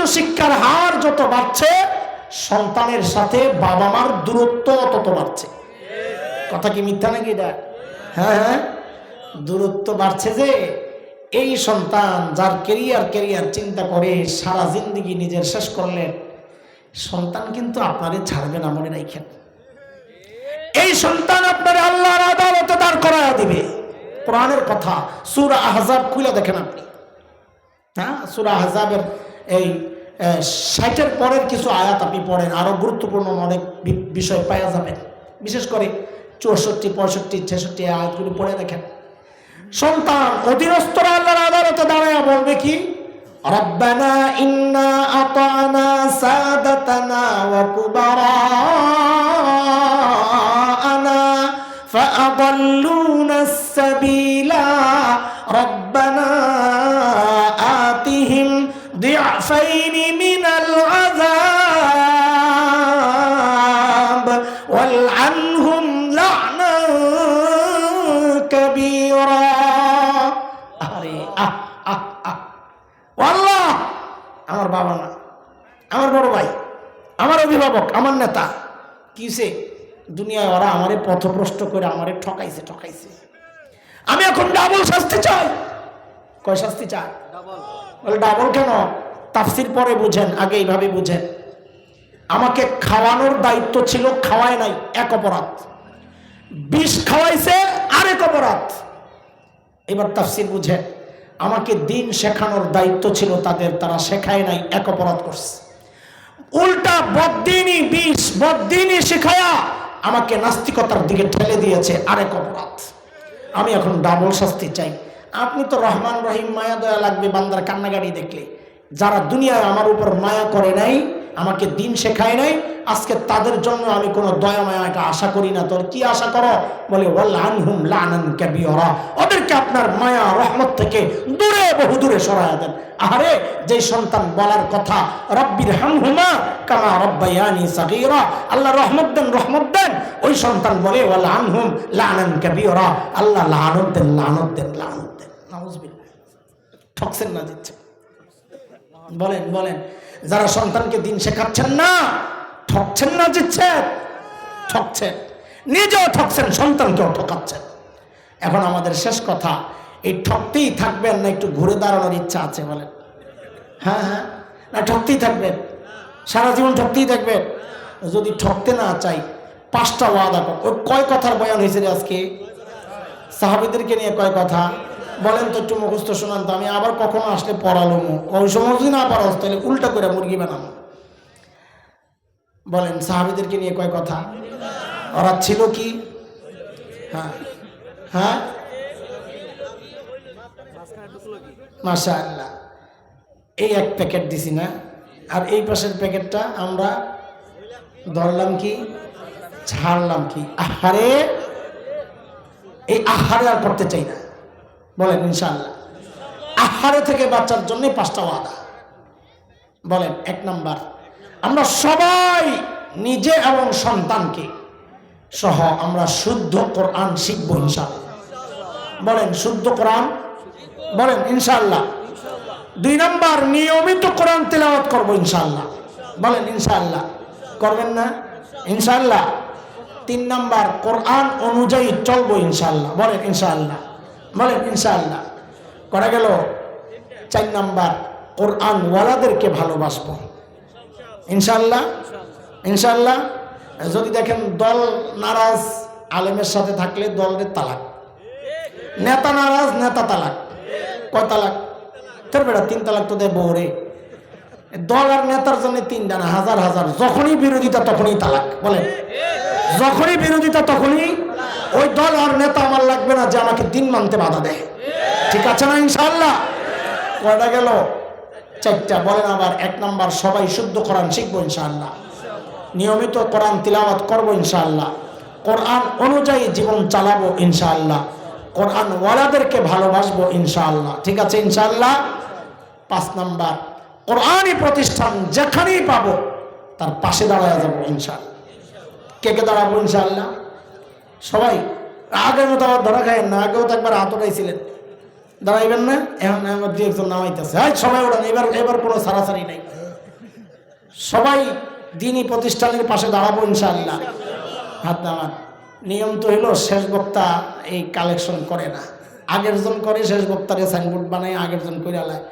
উচ্চশিক্ষার হার যত বাড়ছে, সন্তানের সাথে বাবা মার দূরত্ব তত বাড়ছে। কথা কি মিথ্যা নাকি এটা? হ্যাঁ হ্যাঁ। দূরত্ব বাড়ছে যে, এই সন্তান যার কেরিয়ার কেরিয়ার চিন্তা করে সারা জিন্দগি নিজের শেষ করলেন সন্তান কিন্তু আপনারে ছাড়বে না মনে রাখেন এই সন্তান আপনার আল্লাহর আদালতে দাঁড় করায়া দিবে। কোরআনের কথা, সুরা আহজাব খুলে দেখেন আপনি। হ্যাঁ সুরা আহজাবের এই ষাটের পরের কিছু আয়াত আপনি পড়েন আরও গুরুত্বপূর্ণ অনেক বিষয় পাওয়া যাবে। বিশেষ করে চৌষট্টি, পঁয়ষট্টি, ছেষট্টি আয়াতগুলো পড়ে দেখেন। সন্তান, অধীনস্থরা আল্লাহর আদালতে দাঁড়ায়, বলবে কি? রব্বানা ضعفين من العذاب والعنهم لعنا كبيرا আরে আহ আহ আহ আল্লাহ আমার বাবা না আমার বড় ভাই আমার অভিভাবক আমার নেতা কিসে দুনিয়ায় ওরা আমারে পথভ্রষ্ট করে আমারে ঠকাইছে ঠকাইছে আমি এখন ডাবল শাস্তি চাই কয় শাস্তি চাই বলে, ডাবল কেন? তাফসির পরে বুঝেন, আগে এইভাবে বুঝেন। আমাকে খাওয়ানোর দায়িত্ব ছিল খাওয়ায় নাই, এক অপরাধ। বিষ খাওয়াইছে আরেক অপরাধ। এবার তাফসির বুঝে আমাকে দিন শেখানোর দায়িত্ব ছিল, তাদের তারা শেখায় নাই, এক অপরাধ করছে। উল্টা বদ্দিনী বিষ বদ্দিনী শেখায়া আমাকে নাস্তিকতার দিকে ঠেলে দিয়েছে, আরেক অপরাধ। আমি এখন ডাবল শাস্তি চাই। আপনি তো রহমান রহিম মায়া দয়া লাগবে বান্দার কান্নাগাড়ি দেখলে। যারা দুনিয়ায় আমার উপর মায়া করে নাই, আমাকে দিন শেখায় নাই, আজকে তাদের জন্য আমি কোনো দয়া মায়া এটা আশা করি না। তোর কি আশা করো? বলে ওদেরকে আপনার মায়া, রহমত থেকে দূরে বহু দূরে সরায়া দেন। আরে যে সন্তান বলার কথা, রব্বির হামহুমা কামা রব্বায়ানি সাগীরা। আল্লাহ রহমত দেন রহমত দেন। ওই সন্তান বলে ওয়াল্লাহুম লানান কাবিয়রা আল্লাহ লানত দেন লানত দেন, লানত। ঠকছেন না দিচ্ছেন বলেন বলেন, যারা সন্তানকে দিন শেখাচ্ছেন না, ঠকছেন না দিচ্ছেন ঠকছেন। নিজেও ঠকছেন, সন্তানকেও ঠকাচ্ছেন। এখন আমাদের শেষ কথা, এই ঠকতেই থাকবেন না একটু ঘুরে দাঁড়ানোর ইচ্ছা আছে বলেন। হ্যাঁ হ্যাঁ না, ঠকতেই থাকবেন। সারা জীবন ঠকতেই থাকবেন। যদি ঠকতে না চাই, পাঁচটা ওয়াদা ওই কয় কথার বয়ান হয়েছে আজকে? সাহাবিদেরকে নিয়ে কয় কথা? বলেন তো একটু মুখস্থ শোনান তো, আমি আবার কখনো আসলে পড়ালো ওই সময় যদি না পারো তাহলে উল্টা করে মুরগি বানাবো। বলেন, সাহাবিদেরকে নিয়ে কয় কথা? ওরা ছিল কি? হ্যাঁ। হ্যাঁ? মাশা আল্লাহ এই এক প্যাকেট দিছি না? আর এই পাশের প্যাকেটটা আমরা ধরলাম কি? ছাড়লাম কি? আহারে! এই আহারে আর করতে চাই না। বলেন ইনশাল্লাহ আহারে থেকে বাচ্চার জন্য পাঁচটা ওয়াদা। বলেন, এক নাম্বার, আমরা সবাই নিজে এবং সন্তানকে সহ আমরা শুদ্ধ কোরআন শিখব ইনশাল্লাহ বলেন, শুদ্ধ কোরআন? বলেন ইনশাল্লাহ দুই নাম্বার, নিয়মিত কোরআন তেলাওয়াত করব ইনশাল্লাহ বলেন ইনশাল্লাহ করবেন না? ইনশাল্লাহ তিন নাম্বার, কোরআন অনুযায়ী চলবো ইনশাল্লাহ বলেন ইনশাল্লাহ বলেন ইনশাল্লাহ করা গেল চার নাম্বার, কোরআন ওয়ালাদেরকে ভালোবাসবো। ইনশাল্লাহ ইনশাল্লাহ যদি দেখেন দল নারাজ, আলেমের সাথে থাকলে দলের তালাক। নেতা নারাজ, নেতা তালাক। কয় তালাক? তোর বেটা, তিন তালাক তো দেয় বউরে দল আর নেতার জন্য তিন না হাজার হাজার। যখনই বিরোধিতা, তখনই তালাক। বলেন, যখনই বিরোধিতা, তখনই ওই দল আর নেতা আমার লাগবে না যে আমাকে দিন মানতে বাধা দেয়। ঠিক আছে না ইনশাল্লাহ কয়টা গেল? চারটা। বলেন আবার এক নাম্বার সবাই শুদ্ধ কোরআন শিখব ইনশাল্লাহ নিয়মিত কোরআন তিলাওয়াত করব ইনশাআল্লাহ। কোরআন অনুযায়ী জীবন চালাবো ইনশাআল্লাহ। কোরআন ওয়ালাদেরকে ভালোবাসবো ইনশাআল্লাহ। ঠিক আছে ইনশাআল্লাহ? পাঁচ নাম্বার, কোরআনই প্রতিষ্ঠান যেখানেই পাবো, তার পাশে দাঁড়ায় যাব ইনশাআল্লাহ। কে কে দাঁড়াবো ইনশাআল্লাহ? সবাই আগের মতো আবার ধরা খায় না, আগেও তো একবার হাত উঠাইছিলেন দাঁড়াইবেন না, এখন আমার দু একজন নামাইতেছে। হাই, সবাই ওড়ান এবার এবার কোনো সারাসারি নাই। সবাই দিনই প্রতিষ্ঠানের পাশে দাঁড়াবো ইনশাআল্লাহ। হাত নামান। নিয়ম তো হলো শেষ বক্তা এই কালেকশন করে না। আগের জন করে, শেষ বক্তারে সাইনবোর্ড বানায়, আগের জন করে আলায়